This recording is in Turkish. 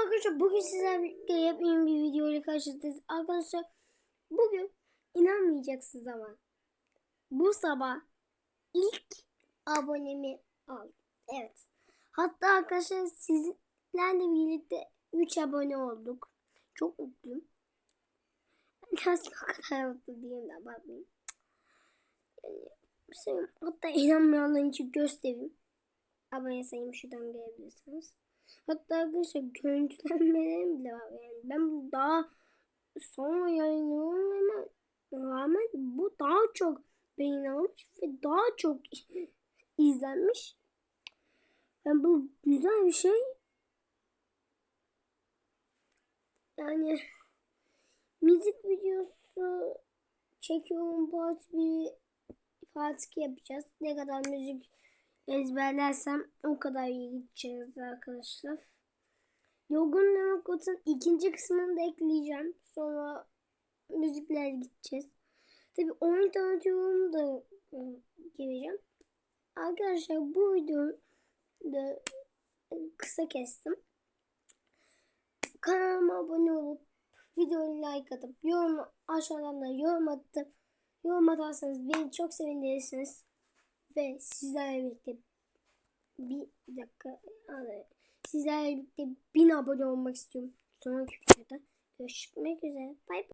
arkadaşlar bugün sizlerle birlikte yepyeni bir video ile karşınızdayız. Arkadaşlar bugün inanmayacaksınız ama bu sabah ilk abonemi aldım. Evet. Hatta arkadaşlar sizlerle birlikte 3 abone olduk. Çok mutluyum. Gerçekten o kadar mutlu değilim de bakmayın. Yani, hatta inanmayanlar için göstereyim. Abone sayımı şuradan görebilirsiniz. Hatta arkadaşlar görüntülenmelerim bile var. Yani ben daha sonra yayınlıyorum ama rağmen bu daha çok beğeni almış ve daha çok izlenmiş. Yani bu güzel bir şey. Yani müzik videosu çekiyorum part 1 part 2 yapacağız. Ne kadar müzik ezberlersem o kadar iyi gideceğiz arkadaşlar. Yorgun Demokrat'ın ikinci kısmını da ekleyeceğim. Sonra müzikler gideceğiz. Tabi oyun tanıtıyorum da e, gireceğim. Arkadaşlar bu videoyu da e, kısa kestim. Kanalıma abone olup videoyu like atıp yorum aşağıdan da yorum atıp yorum atarsanız beni çok sevindirirsiniz. Ve sizlerle birlikte bir dakika sizlerle birlikte bin abone olmak istiyorum. Sonraki videoda görüşmek üzere. Bye bye.